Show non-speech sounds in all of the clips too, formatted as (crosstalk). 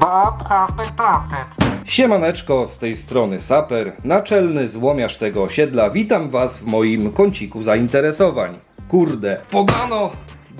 Bob been planted. Siemaneczko, z tej strony Saper, naczelny złomiarz tego osiedla. Witam was w moim kąciku zainteresowań. Kurde, podano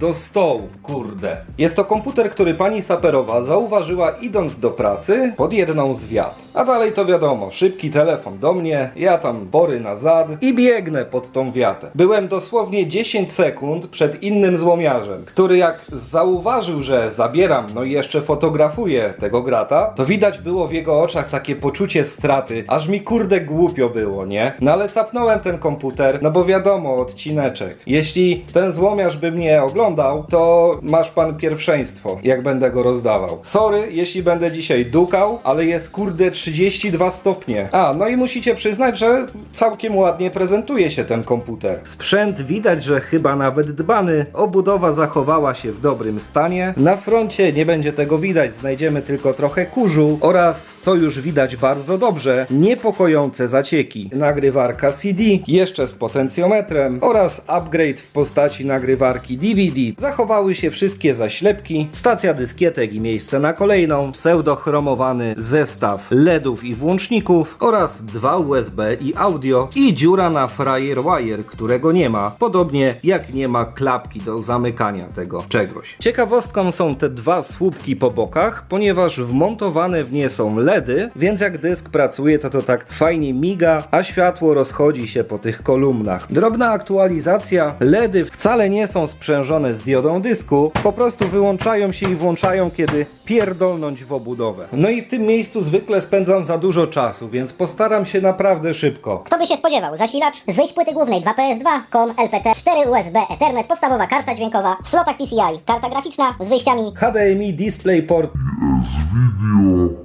do stołu, kurde. Jest to komputer, który pani Saperowa zauważyła idąc do pracy pod jedną z wiat. A dalej to wiadomo, szybki telefon do mnie, ja tam bory na zad i biegnę pod tą wiatę. Byłem dosłownie 10 sekund przed innym złomiarzem, który jak zauważył, że zabieram, no i jeszcze fotografuję tego grata, to widać było w jego oczach takie poczucie straty, aż mi kurde głupio było, nie? No ale capnąłem ten komputer, no bo wiadomo, odcineczek. Jeśli ten złomiarz by mnie oglądał, to masz pan pierwszeństwo, jak będę go rozdawał. Sorry, jeśli będę dzisiaj dukał, ale jest kurde 32 stopnie. A, no i musicie przyznać, że całkiem ładnie prezentuje się ten komputer. Sprzęt widać, że chyba nawet dbany. Obudowa zachowała się w dobrym stanie. Na froncie nie będzie tego widać, znajdziemy tylko trochę kurzu oraz, co już widać bardzo dobrze, niepokojące zacieki. Nagrywarka CD, jeszcze z potencjometrem oraz upgrade w postaci nagrywarki DVD. Zachowały się wszystkie zaślepki, stacja dyskietek i miejsce na kolejną, pseudochromowany zestaw LEDów i włączników oraz dwa USB i audio i dziura na Firewire, którego nie ma, podobnie jak nie ma klapki do zamykania tego czegoś. Ciekawostką są te dwa słupki po bokach, ponieważ wmontowane w nie są LEDy, więc jak dysk pracuje to to tak fajnie miga, a światło rozchodzi się po tych kolumnach. Drobna aktualizacja, LEDy wcale nie są sprzężone z diodą dysku, po prostu wyłączają się i włączają kiedy pierdolnąć w obudowę. No i w tym miejscu zwykle spędzam za dużo czasu, więc postaram się naprawdę szybko. Kto by się spodziewał? Zasilacz z wyjść płyty głównej 2PS2, COM, LPT, 4 USB, Ethernet, podstawowa karta dźwiękowa, w slotach PCI, karta graficzna z wyjściami HDMI DisplayPort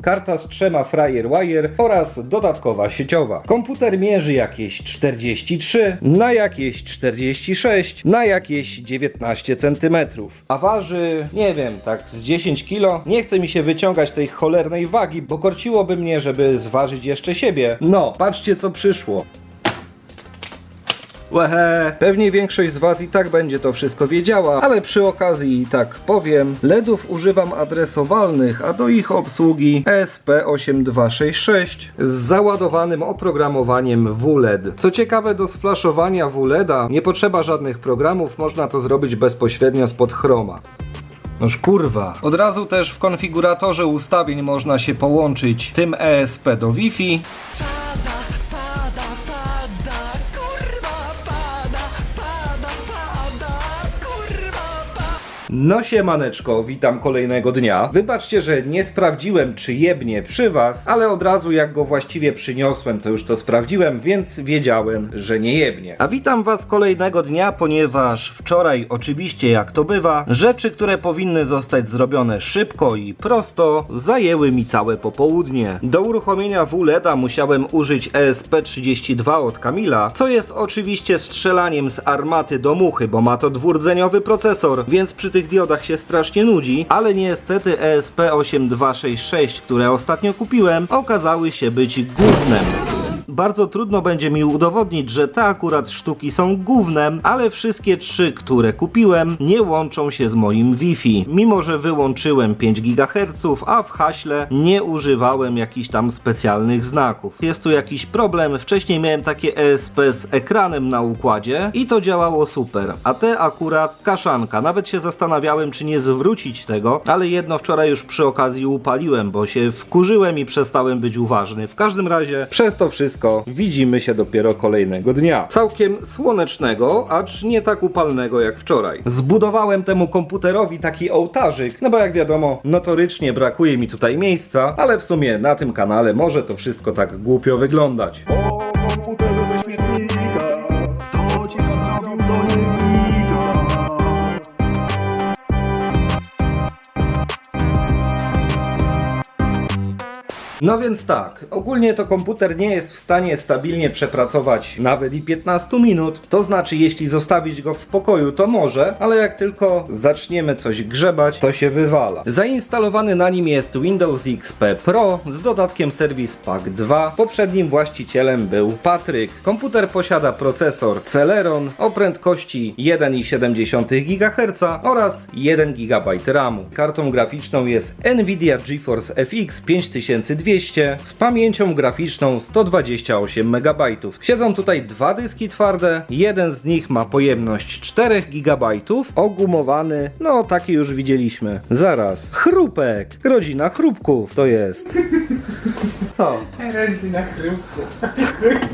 karta z trzema FireWire oraz dodatkowa sieciowa. Komputer mierzy jakieś 43 na jakieś 46 na jakieś 19 cm. A waży, nie wiem, tak z 10 kg. Nie chce mi się wyciągać tej cholernej wagi, bo korciłoby mnie, żeby zważyć jeszcze siebie. No, patrzcie co przyszło. Łehe, pewnie większość z Was i tak będzie to wszystko wiedziała, ale przy okazji i tak powiem. LEDów używam adresowalnych, a do ich obsługi SP8266 z załadowanym oprogramowaniem WLED. Co ciekawe, do sflaszowania WLEDa nie potrzeba żadnych programów, można to zrobić bezpośrednio spod chroma. Noż kurwa. Od razu też w konfiguratorze ustawień można się połączyć tym ESP do Wi-Fi. No siemaneczko, witam kolejnego dnia. Wybaczcie, że nie sprawdziłem czy jebnie przy was, ale od razu jak go właściwie przyniosłem, to już to sprawdziłem, więc wiedziałem, że nie jebnie. A witam was kolejnego dnia, ponieważ wczoraj oczywiście jak to bywa, rzeczy, które powinny zostać zrobione szybko i prosto, zajęły mi całe popołudnie. Do uruchomienia WLEDa musiałem użyć ESP32 od Kamila, co jest oczywiście strzelaniem z armaty do muchy, bo ma to dwurdzeniowy procesor, więc przy tych diodach się strasznie nudzi, ale niestety ESP8266, które ostatnio kupiłem, okazały się być gównem. Bardzo trudno będzie mi udowodnić, że te akurat sztuki są gównem, ale wszystkie trzy, które kupiłem, nie łączą się z moim Wi-Fi. Mimo, że wyłączyłem 5 GHz, a w haśle nie używałem jakichś tam specjalnych znaków. Jest tu jakiś problem, wcześniej miałem takie ESP z ekranem na układzie i to działało super, a te akurat kaszanka. Nawet się zastanawiałem, czy nie zwrócić tego, ale jedno wczoraj już przy okazji upaliłem, bo się wkurzyłem i przestałem być uważny. W każdym razie, przez to wszystko widzimy się dopiero kolejnego dnia. Całkiem słonecznego, acz nie tak upalnego jak wczoraj. Zbudowałem temu komputerowi taki ołtarzyk, no bo jak wiadomo, notorycznie brakuje mi tutaj miejsca, ale w sumie na tym kanale może to wszystko tak głupio wyglądać. O komputerze No więc tak, ogólnie to komputer nie jest w stanie stabilnie przepracować nawet i 15 minut. To znaczy, jeśli zostawić go w spokoju, to może, ale jak tylko zaczniemy coś grzebać, to się wywala. Zainstalowany na nim jest Windows XP Pro z dodatkiem Service Pack 2. Poprzednim właścicielem był Patryk. Komputer posiada procesor Celeron o prędkości 1,7 GHz oraz 1 GB RAMu. Kartą graficzną jest Nvidia GeForce FX 5200 z pamięcią graficzną 128 MB. Siedzą tutaj dwa dyski twarde, jeden z nich ma pojemność 4 GB, ogumowany, no taki już widzieliśmy. Zaraz, chrupek, rodzina chrupków to jest. (laughs) Co? Erezji na chrupku.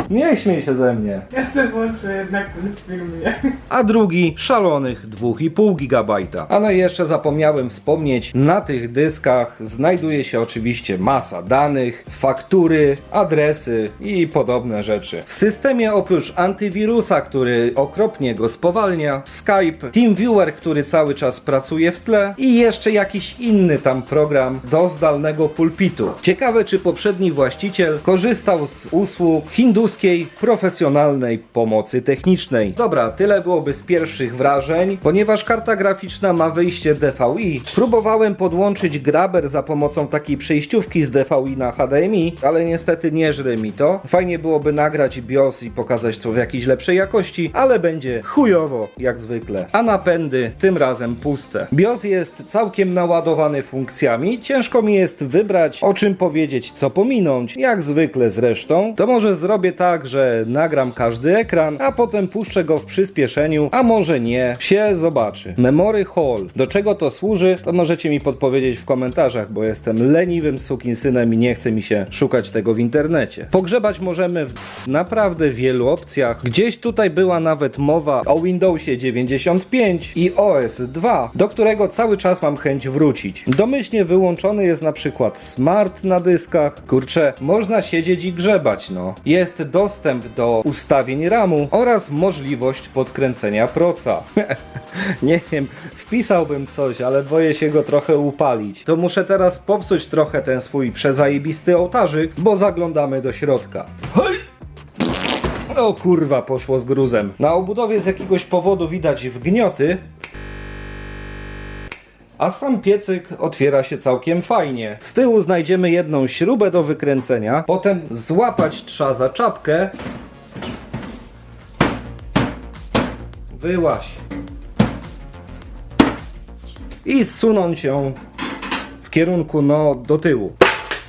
Nie śmiej się ze mnie. Ja sobie włączę jednak ten film, nie? a drugi szalonych 2,5 GB. A no i jeszcze zapomniałem wspomnieć, na tych dyskach znajduje się oczywiście masa danych, faktury, adresy i podobne rzeczy. W systemie oprócz antywirusa, który okropnie go spowalnia, Skype, TeamViewer, który cały czas pracuje w tle i jeszcze jakiś inny tam program do zdalnego pulpitu. Ciekawe, czy poprzedni właściciel korzystał z usług hinduskiej profesjonalnej pomocy technicznej. Dobra, tyle byłoby z pierwszych wrażeń. Ponieważ karta graficzna ma wyjście DVI, próbowałem podłączyć graber za pomocą takiej przejściówki z DVI na HDMI, ale niestety nie żre mi to. Fajnie byłoby nagrać BIOS i pokazać to w jakiejś lepszej jakości, ale będzie chujowo, jak zwykle. A napędy tym razem puste. BIOS jest całkiem naładowany funkcjami, ciężko mi jest wybrać o czym powiedzieć, co pominąć, jak zwykle zresztą. To może zrobię tak, że nagram każdy ekran, a potem puszczę go w przyspieszeniu, a może nie, się zobaczy. Memory Hall. Do czego to służy, to możecie mi podpowiedzieć w komentarzach, bo jestem leniwym sukinsynem i nie chce mi się szukać tego w internecie. Pogrzebać możemy w naprawdę wielu opcjach. Gdzieś tutaj była nawet mowa o Windowsie 95 i OS 2, do którego cały czas mam chęć wrócić. Domyślnie wyłączony jest na przykład Smart na dyskach. Kurczę, można siedzieć i grzebać, no. Jest dostęp do ustawień RAMu oraz możliwość podkręcenia proca. (laughs) Nie wiem, wpisałbym coś, ale boję się go trochę upalić. To muszę teraz popsuć trochę ten swój przezajebisty ołtarzyk, bo zaglądamy do środka. O kurwa, poszło z gruzem. Na obudowie z jakiegoś powodu widać wgnioty, a sam piecyk otwiera się całkiem fajnie. Z tyłu znajdziemy jedną śrubę do wykręcenia, potem złapać trzeba za czapkę. Wyłaś. I zsunąć ją w kierunku, no, do tyłu.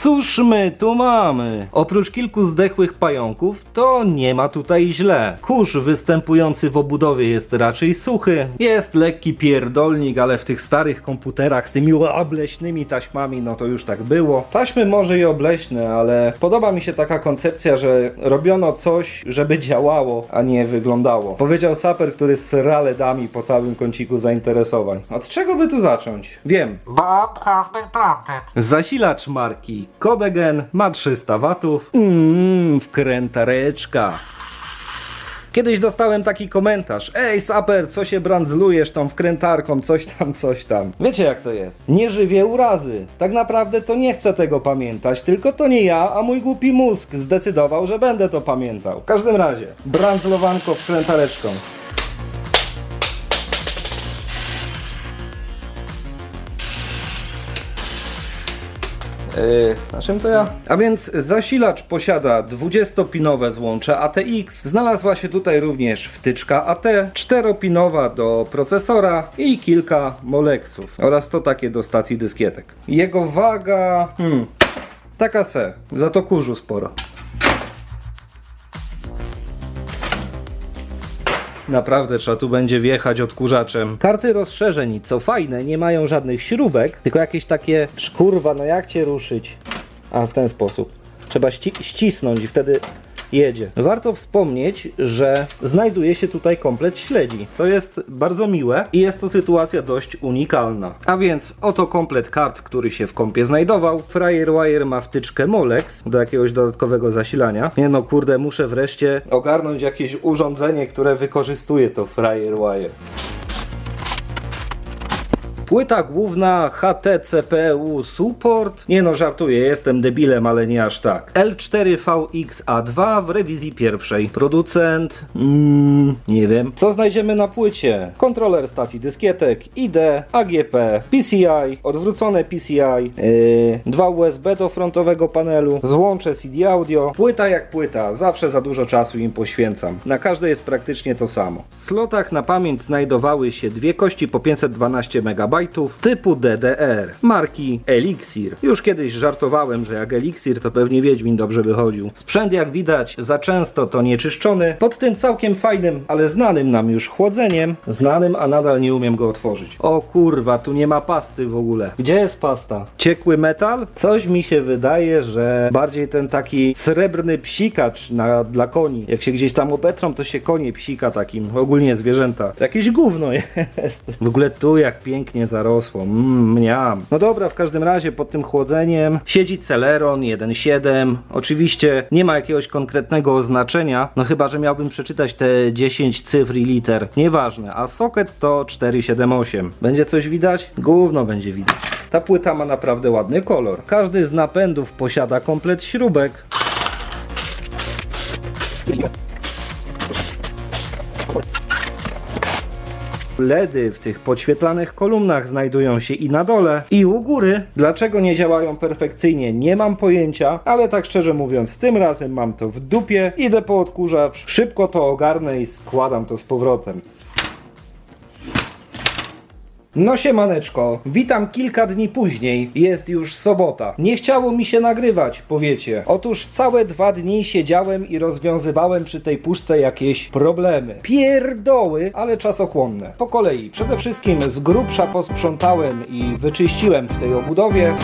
Cóż my tu mamy? Oprócz kilku zdechłych pająków, to nie ma tutaj źle. Kurz występujący w obudowie jest raczej suchy. Jest lekki pierdolnik, ale w tych starych komputerach z tymi obleśnymi taśmami, no to już tak było. Taśmy może i obleśne, ale podoba mi się taka koncepcja, że robiono coś, żeby działało, a nie wyglądało. Powiedział saper, który sra ledami po całym kąciku zainteresowań. Od czego by tu zacząć? Wiem, Bomb has been planted. Zasilacz marki Kodegen ma 300 watów. Mmm, wkrętareczka. Kiedyś dostałem taki komentarz. Ej, saper, co się brandzlujesz tą wkrętarką, coś tam, coś tam. Wiecie jak to jest? Nie żywię urazy. Tak naprawdę to nie chcę tego pamiętać, tylko to nie ja, a mój głupi mózg zdecydował, że będę to pamiętał. W każdym razie, brandzlowanko wkrętareczką. Yy, na czym to ja? A więc zasilacz posiada 20-pinowe złącze ATX. Znalazła się tutaj również wtyczka AT, 4-pinowa do procesora i kilka moleksów oraz to takie do stacji dyskietek. Jego waga... Hmm, taka se, za to kurzu sporo. Naprawdę trzeba tu będzie wjechać odkurzaczem. Karty rozszerzeń, co fajne, nie mają żadnych śrubek, tylko jakieś takie szkurwa, no jak cię ruszyć? A w ten sposób. Trzeba ści- ścisnąć i wtedy jedzie. Warto wspomnieć, że znajduje się tutaj komplet śledzi, co jest bardzo miłe i jest to sytuacja dość unikalna. A więc oto komplet kart, który się w kompie znajdował. Firewire ma wtyczkę Molex do jakiegoś dodatkowego zasilania. Nie no, kurde, muszę wreszcie ogarnąć jakieś urządzenie, które wykorzystuje to Firewire. Płyta główna HTCPU Support. Nie no, żartuję, jestem debilem, ale nie aż tak. L4VXA2 w rewizji pierwszej. Producent... Mm, nie wiem. Co znajdziemy na płycie? Kontroler stacji dyskietek, ID, AGP, PCI, odwrócone PCI, yy, dwa USB do frontowego panelu, złącze CD audio. Płyta jak płyta, zawsze za dużo czasu im poświęcam. Na każdej jest praktycznie to samo. W slotach na pamięć znajdowały się dwie kości po 512 MB typu DDR, marki Elixir. Już kiedyś żartowałem, że jak Elixir to pewnie Wiedźmin dobrze wychodził. Sprzęt jak widać za często to nieczyszczony, pod tym całkiem fajnym, ale znanym nam już chłodzeniem. Znanym, a nadal nie umiem go otworzyć. O kurwa, tu nie ma pasty w ogóle. Gdzie jest pasta? Ciekły metal? Coś mi się wydaje, że bardziej ten taki srebrny psikacz na, dla koni. Jak się gdzieś tam obetrą, to się konie psika takim, ogólnie zwierzęta. Jakieś gówno (laughs) jest. W ogóle tu jak pięknie zarosło. Mmm. No dobra, w każdym razie pod tym chłodzeniem siedzi Celeron 1.7. Oczywiście nie ma jakiegoś konkretnego oznaczenia, no chyba, że miałbym przeczytać te 10 cyfr i liter. Nieważne, a socket to 478. Będzie coś widać? Gówno będzie widać. Ta płyta ma naprawdę ładny kolor. Każdy z napędów posiada komplet śrubek. LEDy w tych podświetlanych kolumnach znajdują się i na dole, i u góry. Dlaczego nie działają perfekcyjnie, nie mam pojęcia, ale tak szczerze mówiąc, tym razem mam to w dupie. Idę po odkurzacz, szybko to ogarnę i składam to z powrotem. No siemaneczko, witam kilka dni później, jest już sobota. Nie chciało mi się nagrywać, powiecie. Otóż całe dwa dni siedziałem i rozwiązywałem przy tej puszce jakieś problemy. Pierdoły, ale czasochłonne. Po kolei, przede wszystkim z grubsza posprzątałem i wyczyściłem w tej obudowie.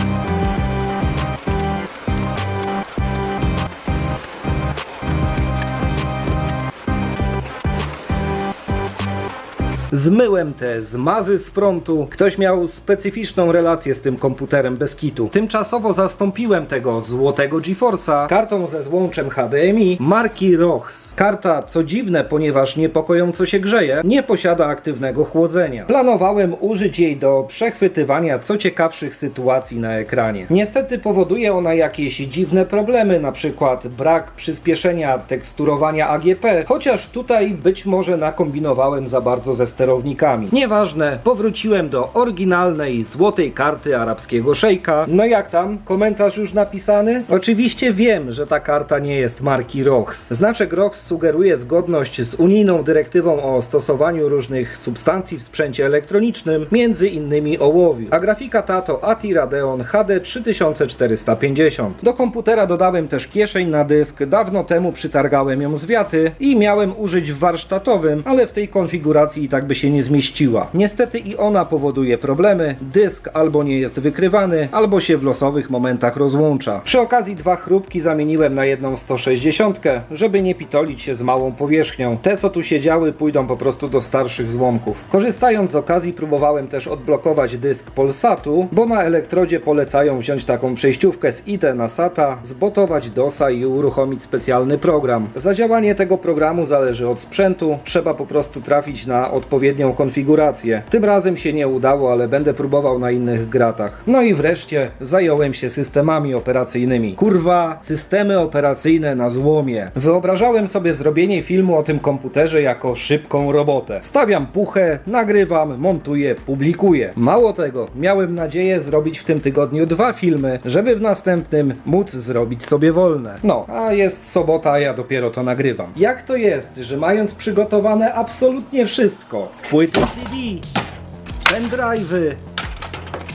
Zmyłem te zmazy z frontu. Ktoś miał specyficzną relację z tym komputerem bez kitu. Tymczasowo zastąpiłem tego złotego GeForce'a kartą ze złączem HDMI marki ROX. Karta, co dziwne, ponieważ niepokojąco się grzeje, nie posiada aktywnego chłodzenia. Planowałem użyć jej do przechwytywania co ciekawszych sytuacji na ekranie. Niestety powoduje ona jakieś dziwne problemy, na przykład brak przyspieszenia teksturowania AGP, chociaż tutaj być może nakombinowałem za bardzo ze sterownikami. Nieważne, powróciłem do oryginalnej złotej karty arabskiego szejka. No jak tam? Komentarz już napisany? Oczywiście wiem, że ta karta nie jest marki ROX. Znaczek ROX sugeruje zgodność z unijną dyrektywą o stosowaniu różnych substancji w sprzęcie elektronicznym, między innymi ołowiu. A grafika ta to ATI Radeon HD 3450. Do komputera dodałem też kieszeń na dysk, dawno temu przytargałem ją z wiaty i miałem użyć w warsztatowym, ale w tej konfiguracji i tak by się nie zmieściła. Niestety i ona powoduje problemy, dysk albo nie jest wykrywany, albo się w losowych momentach rozłącza. Przy okazji dwa chrupki zamieniłem na jedną 160, żeby nie pitolić się z małą powierzchnią. Te co tu siedziały pójdą po prostu do starszych złomków. Korzystając z okazji próbowałem też odblokować dysk Polsatu, bo na elektrodzie polecają wziąć taką przejściówkę z ID na SATA, zbotować DOSa i uruchomić specjalny program. Zadziałanie tego programu zależy od sprzętu, trzeba po prostu trafić na odpowiednią konfigurację. Tym razem się nie udało, ale będę próbował na innych gratach. No i wreszcie zająłem się systemami operacyjnymi. Kurwa, systemy operacyjne na złomie. Wyobrażałem sobie zrobienie filmu o tym komputerze jako szybką robotę. Stawiam puchę, nagrywam, montuję, publikuję. Mało tego, miałem nadzieję zrobić w tym tygodniu dwa filmy, żeby w następnym móc zrobić sobie wolne. No, a jest sobota, a ja dopiero to nagrywam. Jak to jest, że mając przygotowane absolutnie wszystko, płyty CD, pendrive'y,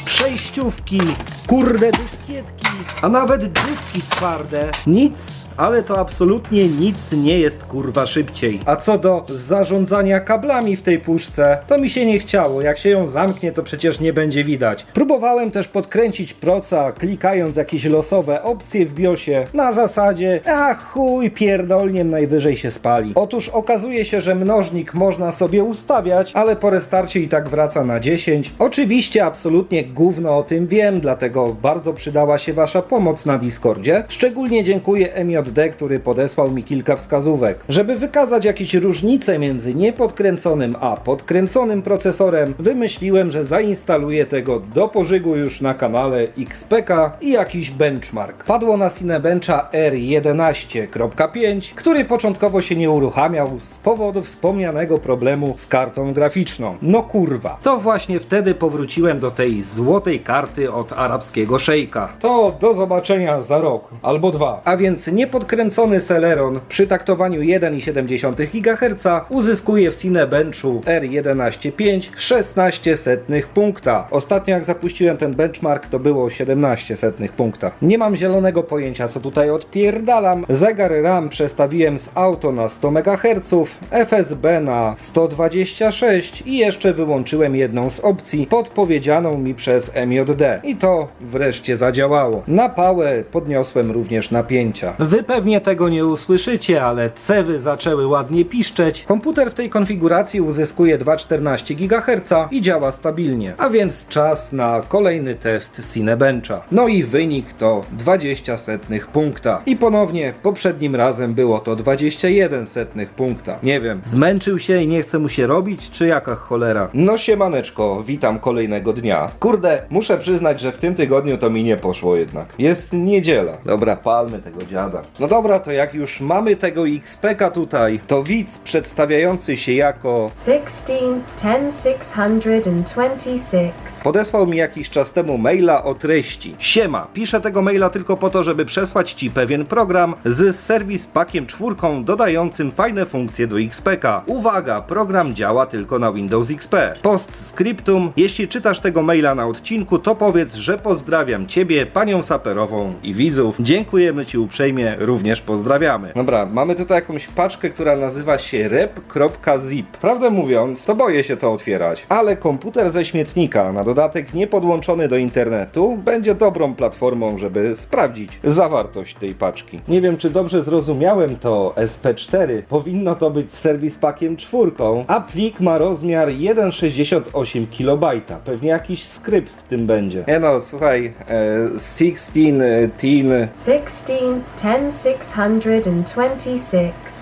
przejściówki, kurde dyskietki, a nawet dyski twarde. Nic, ale to absolutnie nic nie jest kurwa szybciej. A co do zarządzania kablami w tej puszce, to mi się nie chciało. Jak się ją zamknie, to przecież nie będzie widać. Próbowałem też podkręcić proca, klikając jakieś losowe opcje w BIOSie na zasadzie, a chuj, pierdolniem najwyżej się spali. Otóż okazuje się, że mnożnik można sobie ustawiać, ale po restarcie i tak wraca na 10. Oczywiście absolutnie gówno o tym wiem, dlatego bardzo przydała się Wasza pomoc na Discordzie. Szczególnie dziękuję Emi MJD, który podesłał mi kilka wskazówek. Żeby wykazać jakieś różnice między niepodkręconym a podkręconym procesorem, wymyśliłem, że zainstaluję tego do pożygu już na kanale XPK i jakiś benchmark. Padło na Cinebencha R11.5, który początkowo się nie uruchamiał z powodu wspomnianego problemu z kartą graficzną. No kurwa. To właśnie wtedy powróciłem do tej złotej karty od arabskiego szejka. To do zobaczenia za rok albo dwa. A więc niepodkręcony Celeron przy taktowaniu 1,7 GHz uzyskuje w Cinebenchu R11.5 16 setnych punkta. Ostatnio jak zapuściłem ten benchmark to było 17 setnych punkta. Nie mam zielonego pojęcia co tutaj odpierdalam. Zegar RAM przestawiłem z auto na 100 MHz, FSB na 126 i jeszcze wyłączyłem jedną z opcji podpowiedzianą mi przez MJD. I to wreszcie zadziałało. Na pałę podniosłem również napięcia. Wy pewnie tego nie usłyszycie, ale cewy zaczęły ładnie piszczeć. Komputer w tej konfiguracji uzyskuje 2,14 GHz i działa stabilnie. A więc czas na kolejny test Cinebencha. No i wynik to 20 setnych punkta. I ponownie poprzednim razem było to 21 setnych punkta. Nie wiem, zmęczył się i nie chce mu się robić, czy jaka cholera? No siemaneczko, witam kolejnego dnia. Kurde, muszę przyznać, że w tym tygodniu to mi nie poszło jednak. Jest niedziela. Dobra, palmy tego dziada. No dobra, to jak już mamy tego XPK tutaj, to widz przedstawiający się jako 16, 10, 626. Podesłał mi jakiś czas temu maila o treści. Siema, piszę tego maila tylko po to, żeby przesłać Ci pewien program z serwis pakiem czwórką dodającym fajne funkcje do XPK. Uwaga, program działa tylko na Windows XP. Postscriptum, jeśli czytasz tego maila na odcinku, to powiedz, że pozdrawiam Ciebie, panią saperową i widzów. Dziękujemy Ci uprzejmie, również pozdrawiamy. Dobra, mamy tutaj jakąś paczkę, która nazywa się rep.zip. Prawdę mówiąc, to boję się to otwierać, ale komputer ze śmietnika, na dodatek nie podłączony do internetu, będzie dobrą platformą, żeby sprawdzić zawartość tej paczki. Nie wiem, czy dobrze zrozumiałem to SP4. Powinno to być serwis pakiem czwórką, a plik ma rozmiar 1,68 KB. Pewnie jakiś skrypt w tym będzie. Nie no, słuchaj, e, 16 e, teen 16, 10, 626.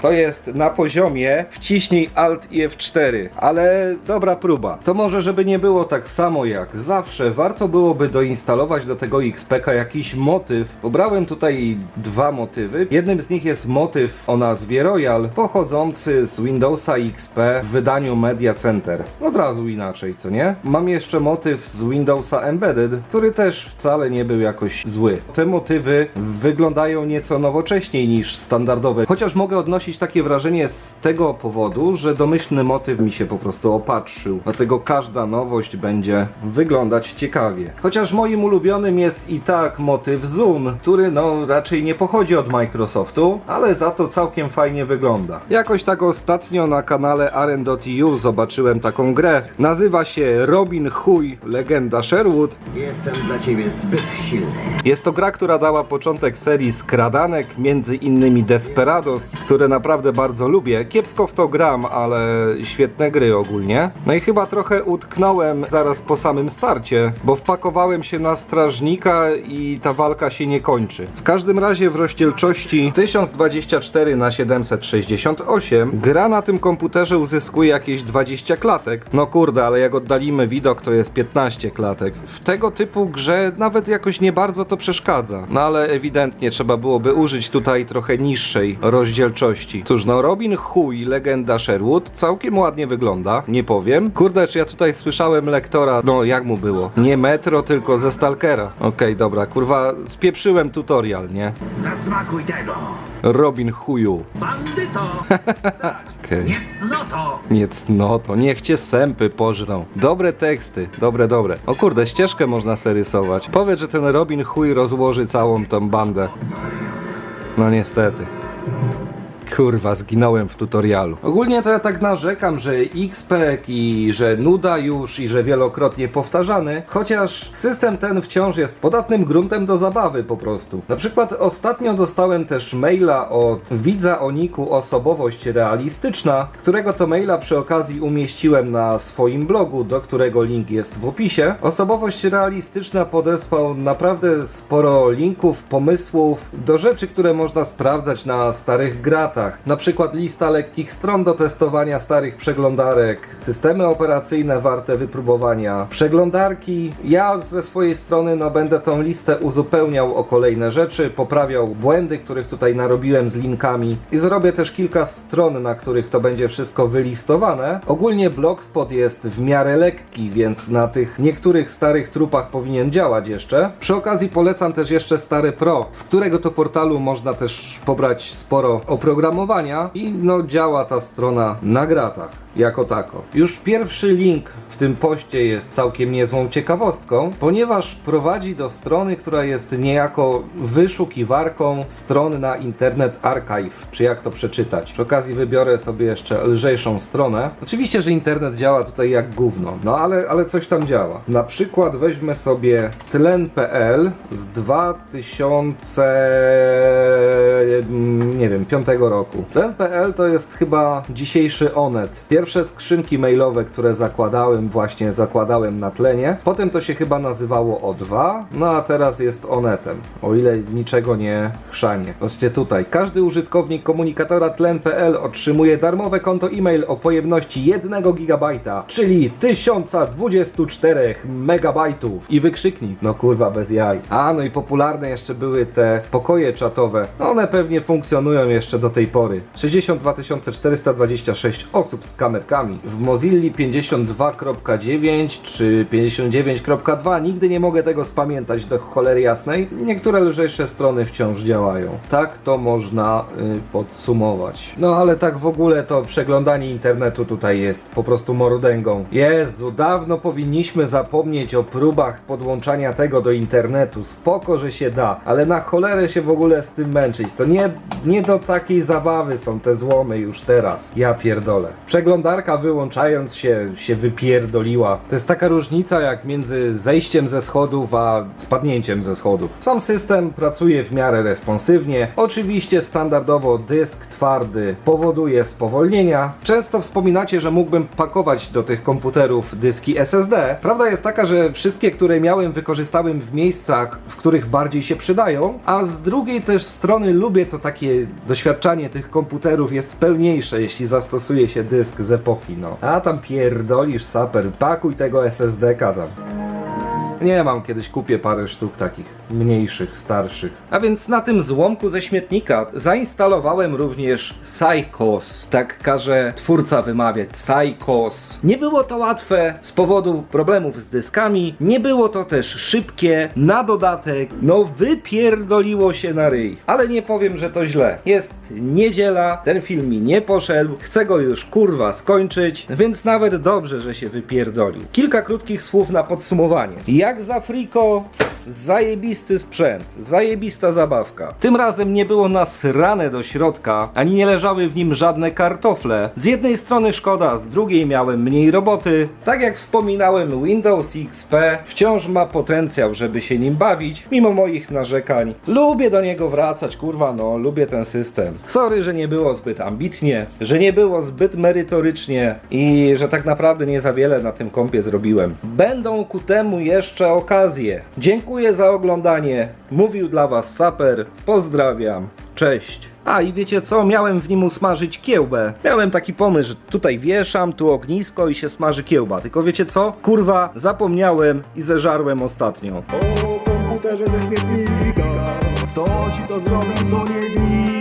to jest na poziomie wciśnij Alt i F4, ale dobra próba. To może, żeby nie było tak samo jak zawsze, warto byłoby doinstalować do tego XPK jakiś motyw. Pobrałem tutaj dwa motywy. Jednym z nich jest motyw o nazwie Royal, pochodzący z Windowsa XP w wydaniu Media Center. Od razu inaczej, co nie? Mam jeszcze motyw z Windowsa Embedded, który też wcale nie był jakoś zły. Te motywy wyglądają nieco nowocześniej niż standardowe, chociaż mogę odnosić takie wrażenie z tego powodu, że domyślny motyw mi się po prostu opatrzył. Dlatego każda nowość będzie wyglądać ciekawie. Chociaż moim ulubionym jest i tak motyw Zoom, który no raczej nie pochodzi od Microsoftu, ale za to całkiem fajnie wygląda. Jakoś tak ostatnio na kanale Aren.eu zobaczyłem taką grę. Nazywa się Robin Huy Legenda Sherwood Jestem dla ciebie zbyt silny. jest to gra, która dała początek serii skradanek, między innymi Desperados, które naprawdę bardzo lubię. Kiepsko w to gram, ale świetne gry ogólnie. No i chyba trochę utknąłem zaraz po samym starcie, bo wpakowałem się na strażnika i ta walka się nie kończy. W każdym razie w rozdzielczości 1024 na 768 gra na tym komputerze uzyskuje jakieś 20 klatek. No kurde, ale jak oddalimy widok, to jest 15 klatek. W tego typu grze nawet jakoś nie bardzo to przeszkadza. No ale ewidentnie trzeba byłoby użyć tutaj trochę niższej rozdzielczości. Cóż, no Robin Huy, legenda Sherwood, całkiem ładnie wygląda, nie powiem. Kurde, czy ja tutaj słyszałem lektora, no jak mu było? Nie Metro, tylko ze Stalkera. Okej, dobra, kurwa, spieprzyłem tutorial, nie? Zasmakuj tego! Robin Huju. Bandyto! (laughs) Okej. Nie cnoto! Nie no to niech cię sępy pożrą. Dobre teksty, dobre, dobre. O kurde, ścieżkę można serysować. Powiedz, że ten Robin chuj rozłoży całą tą bandę. No niestety. Kurwa, zginąłem w tutorialu. Ogólnie to ja tak narzekam, że XPEG i że nuda już i że wielokrotnie powtarzany, chociaż system ten wciąż jest podatnym gruntem do zabawy po prostu. Na przykład ostatnio dostałem też maila od widza o niku osobowość realistyczna, którego to maila przy okazji umieściłem na swoim blogu, do którego link jest w opisie. Osobowość realistyczna podesłał naprawdę sporo linków, pomysłów do rzeczy, które można sprawdzać na starych gratach. Na przykład lista lekkich stron do testowania starych przeglądarek, systemy operacyjne warte wypróbowania, przeglądarki. Ja ze swojej strony no będę tą listę uzupełniał o kolejne rzeczy, poprawiał błędy, których tutaj narobiłem z linkami i zrobię też kilka stron, na których to będzie wszystko wylistowane. Ogólnie blogspot jest w miarę lekki, więc na tych niektórych starych trupach powinien działać jeszcze. Przy okazji polecam też jeszcze Stary Pro, z którego to portalu można też pobrać sporo oprogramowania i no działa ta strona na gratach, jako tako. Już pierwszy link w tym poście jest całkiem niezłą ciekawostką, ponieważ prowadzi do strony, która jest niejako wyszukiwarką stron na Internet Archive, czy jak to przeczytać. Przy okazji wybiorę sobie jeszcze lżejszą stronę. Oczywiście, że internet działa tutaj jak gówno, no ale, ale coś tam działa. Na przykład weźmy sobie tlen.pl z 2000 mm, nie wiem, 5 roku. Tlen.pl to jest chyba dzisiejszy Onet. Pierwsze skrzynki mailowe, które zakładałem, właśnie zakładałem na tlenie. Potem to się chyba nazywało O2, no a teraz jest Onetem. O ile niczego nie chrzanie. Zobaczcie tutaj. Każdy użytkownik komunikatora tlen.pl otrzymuje darmowe konto e-mail o pojemności 1 GB, czyli 1024 megabajtów. I wykrzyknik. No kurwa, bez jaj. A, no i popularne jeszcze były te pokoje czatowe. No one pewnie funkcjonują jeszcze do tej pory. 62 426 osób z kamerkami. W Mozilli 52.9 czy 59.2 nigdy nie mogę tego spamiętać do cholery jasnej. Niektóre lżejsze strony wciąż działają. Tak to można y, podsumować. No ale tak w ogóle to przeglądanie internetu tutaj jest po prostu mordęgą. Jezu, dawno powinniśmy zapomnieć o próbach podłączania tego do internetu. Spoko, że się da, ale na cholerę się w ogóle z tym męczyć. To nie, nie do takiej zabawy są te złomy już teraz. Ja pierdolę. Przeglądarka wyłączając się, się wypierdoliła. To jest taka różnica jak między zejściem ze schodów, a spadnięciem ze schodów. Sam system pracuje w miarę responsywnie. Oczywiście standardowo dysk twardy powoduje spowolnienia. Często wspominacie, że mógłbym pakować do tych komputerów dyski SSD. Prawda jest taka, że wszystkie, które miałem, wykorzystałem w miejscach, w których bardziej się przydają, a z drugiej też strony lubię to takie doświadczanie tych komputerów jest pełniejsze, jeśli zastosuje się dysk epoki, no. A tam pierdolisz saper, pakuj tego SSD-ka tam. Nie mam, kiedyś kupię parę sztuk takich mniejszych, starszych. A więc na tym złomku ze śmietnika zainstalowałem również Psychos. Tak każe twórca wymawiać Psychos. Nie było to łatwe z powodu problemów z dyskami, nie było to też szybkie, na dodatek, no wypierdoliło się na ryj. Ale nie powiem, że to źle. Jest niedziela, ten film mi nie poszedł, chcę go już kurwa skończyć, więc nawet dobrze, że się wypierdolił. Kilka krótkich słów na podsumowanie. Jak za friko, zajebisty sprzęt, zajebista zabawka. Tym razem nie było nasrane do środka, ani nie leżały w nim żadne kartofle. Z jednej strony szkoda, z drugiej miałem mniej roboty. Tak jak wspominałem, Windows XP wciąż ma potencjał, żeby się nim bawić, mimo moich narzekań. Lubię do niego wracać, kurwa no, lubię ten system. Sorry, że nie było zbyt ambitnie, że nie było zbyt merytorycznie i że tak naprawdę nie za wiele na tym kompie zrobiłem. Będą ku temu jeszcze okazje. Dziękuję za oglądanie. Mówił dla Was Saper. Pozdrawiam. Cześć. A i wiecie co? Miałem w nim usmażyć kiełbę. Miałem taki pomysł, że tutaj wieszam, tu ognisko i się smaży kiełba. Tylko wiecie co? Kurwa, zapomniałem i zeżarłem ostatnio. O komputerze ze śmietnika, kto ci to zrobił, to nie widać.